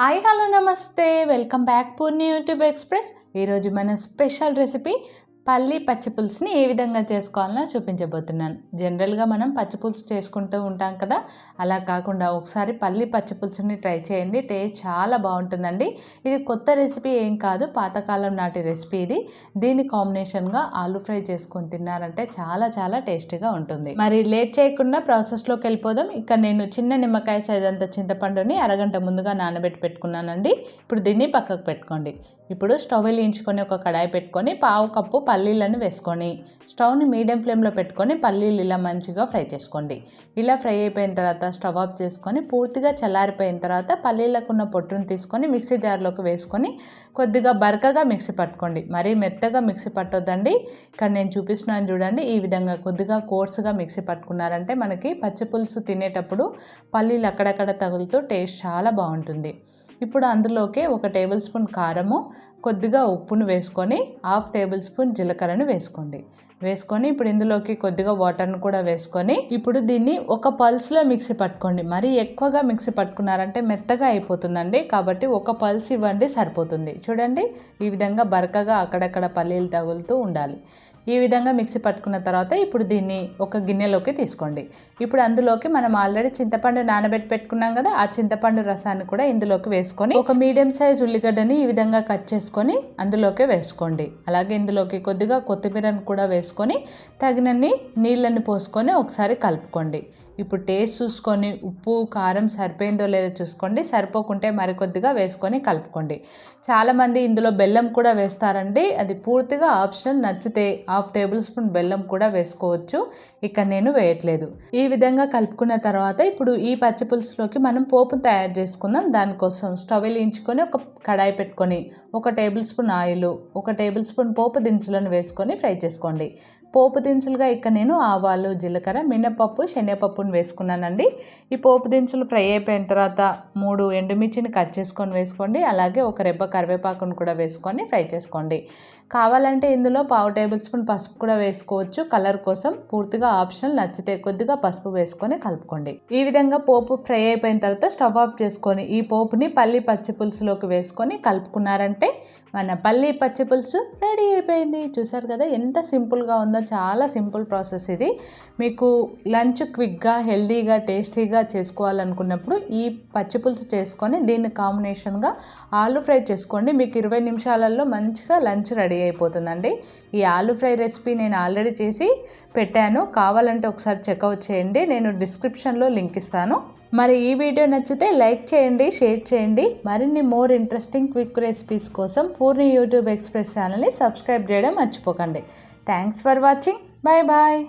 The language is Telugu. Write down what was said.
హాయ్ హలో నమస్తే. Welcome back Purni YouTube express. ఈరోజు మన స్పెషల్ రెసిపీ పల్లి పచ్చిపులుసుని ఏ విధంగా చేసుకోవాలో చూపించబోతున్నాను. జనరల్గా మనం పచ్చిపులుసు చేసుకుంటూ ఉంటాం కదా అలా కాకుండా ఒకసారి పల్లి పచ్చిపులుసుని ట్రై చేయండి టేస్ట్ చాలా బాగుంటుందండి. ఇది కొత్త రెసిపీ ఏం కాదు పాతకాలం నాటి రెసిపీ ఇది. దీని కాంబినేషన్గా ఆలు ఫ్రై చేసుకొని తిన్నారంటే చాలా చాలా టేస్టీగా ఉంటుంది. మరి లేట్ చేయకుండా ప్రాసెస్లోకి వెళ్ళిపోదాం. ఇక్కడ నేను చిన్న నిమ్మకాయ సైజ్ అంత చింతపండుని అరగంట ముందుగా నానబెట్టి పెట్టుకున్నానండి. ఇప్పుడు దీన్ని పక్కకు పెట్టుకోండి. ఇప్పుడు స్టవ్ వెలిగించుకొని ఒక కడాయి పెట్టుకొని పావు కప్పు పల్లీలను వేసుకొని స్టవ్ని మీడియం ఫ్లేమ్లో పెట్టుకొని పల్లీలు ఇలా మంచిగా ఫ్రై చేసుకోండి. ఇలా ఫ్రై అయిపోయిన తర్వాత స్టవ్ ఆఫ్ చేసుకొని పూర్తిగా చల్లారిపోయిన తర్వాత పల్లీలకు ఉన్న పొట్టును తీసుకొని మిక్సీ జార్లోకి వేసుకొని కొద్దిగా బరకగా మిక్సీ పట్టుకోండి. మరీ మెత్తగా మిక్సీ పట్టొద్దండి. ఇక్కడ నేను చూపిస్తున్నాను చూడండి ఈ విధంగా కొద్దిగా కోర్సుగా మిక్సీ పట్టుకున్నారంటే మనకి పచ్చి పులుసు తినేటప్పుడు పల్లీలు అక్కడక్కడ తగులుతూ టేస్ట్ చాలా బాగుంటుంది. ఇప్పుడు అందులోకి ఒక టేబుల్ స్పూన్ కారము కొద్దిగా ఉప్పును వేసుకొని హాఫ్ టేబుల్ స్పూన్ జీలకర్రను వేసుకోండి. వేసుకొని ఇప్పుడు ఇందులోకి కొద్దిగా వాటర్ను కూడా వేసుకొని ఇప్పుడు దీన్ని ఒక పల్స్లో మిక్సీ పట్టుకోండి. మరీ ఎక్కువగా మిక్సీ పట్టుకున్నారంటే మెత్తగా అయిపోతుందండి. కాబట్టి ఒక పల్స్ ఇవ్వండి సరిపోతుంది. చూడండి ఈ విధంగా బరకగా అక్కడక్కడ పల్లీలు తగులుతూ ఉండాలి. ఈ విధంగా మిక్సీ పట్టుకున్న తర్వాత ఇప్పుడు దీన్ని ఒక గిన్నెలోకి తీసుకోండి. ఇప్పుడు అందులోకి మనం ఆల్రెడీ చింతపండు నానబెట్టి పెట్టుకున్నాం కదా ఆ చింతపండు రసాన్ని కూడా ఇందులోకి వేసుకొని ఒక మీడియం సైజ్ ఉల్లిగడ్డని ఈ విధంగా కట్ చేసుకొని అందులోకి వేసుకోండి. అలాగే ఇందులోకి కొద్దిగా కొత్తిమీరను కూడా వేసుకొని తగినన్ని నీళ్ళని పోసుకొని ఒకసారి కలుపుకోండి. ఇప్పుడు టేస్ట్ చూసుకొని ఉప్పు కారం సరిపోయిందో లేదో చూసుకోండి. సరిపోకుంటే మరికొద్దిగా వేసుకొని కలుపుకోండి. చాలామంది ఇందులో బెల్లం కూడా వేస్తారండి. అది పూర్తిగా ఆప్షనల్. నచ్చితే హాఫ్ టేబుల్ స్పూన్ బెల్లం కూడా వేసుకోవచ్చు. ఇక్కడ నేను వేయట్లేదు. ఈ విధంగా కలుపుకున్న తర్వాత ఇప్పుడు ఈ పచ్చి పులుసులోకి మనం పోపు తయారు చేసుకుందాం. దానికోసం స్టవ్ వెలిగించుకొని ఒక కడాయి పెట్టుకొని ఒక టేబుల్ స్పూన్ ఆయిల్ ఒక టేబుల్ స్పూన్ పోపు దినుసులను వేసుకొని ఫ్రై చేసుకోండి. పోపు దినుసులుగా ఇక్కడ నేను ఆవాలు జీలకర్ర మినపప్పు శనగపప్పును వేసుకున్నానండి. ఈ పోపు దినుసులు ఫ్రై అయిపోయిన తర్వాత మూడు ఎండుమిర్చిని కట్ చేసుకొని వేసుకోండి. అలాగే ఒక రెబ్బ కరివేపాకును కూడా వేసుకొని ఫ్రై చేసుకోండి. కావాలంటే ఇందులో పావు టేబుల్ స్పూన్ పసుపు కూడా వేసుకోవచ్చు. కలర్ కోసం పూర్తిగా ఆప్షనల్ నచ్చితే కొద్దిగా పసుపు వేసుకొని కలుపుకోండి. ఈ విధంగా పోపు ఫ్రై అయిపోయిన తర్వాత స్టవ్ ఆఫ్ చేసుకొని ఈ పోపుని పల్లి పచ్చి పులుసులోకి వేసుకొని కలుపుకున్నారంటే మన పల్లి పచ్చి పులుసు రెడీ అయిపోయింది. చూసారు కదా ఎంత సింపుల్గా ఉందో చాలా సింపుల్ ప్రాసెస్ ఇది. మీకు లంచ్ క్విక్గా హెల్దీగా టేస్టీగా చేసుకోవాలనుకున్నప్పుడు ఈ పచ్చి పులుసు చేసుకొని దీన్ని కాంబినేషన్గా ఆలు ఫ్రై చేసుకోండి. మీకు ఇరవై నిమిషాలలో మంచిగా లంచ్ రెడీ అయిపోతుందండి. ఈ ఆలు ఫ్రై రెసిపీ నేను ఆల్రెడీ చేసి పెట్టాను. కావాలంటే ఒకసారి చెక్అవుట్ చేయండి. నేను డిస్క్రిప్షన్లో లింక్ ఇస్తాను. మరి ఈ వీడియో నచ్చితే లైక్ చేయండి షేర్ చేయండి. మరిన్ని మోర్ ఇంట్రెస్టింగ్ క్విక్ రెసిపీస్ కోసం పూర్ణి యూట్యూబ్ ఎక్స్ప్రెస్ ఛానల్ని సబ్స్క్రైబ్ చేయడం మర్చిపోకండి. Thanks for watching. Bye bye.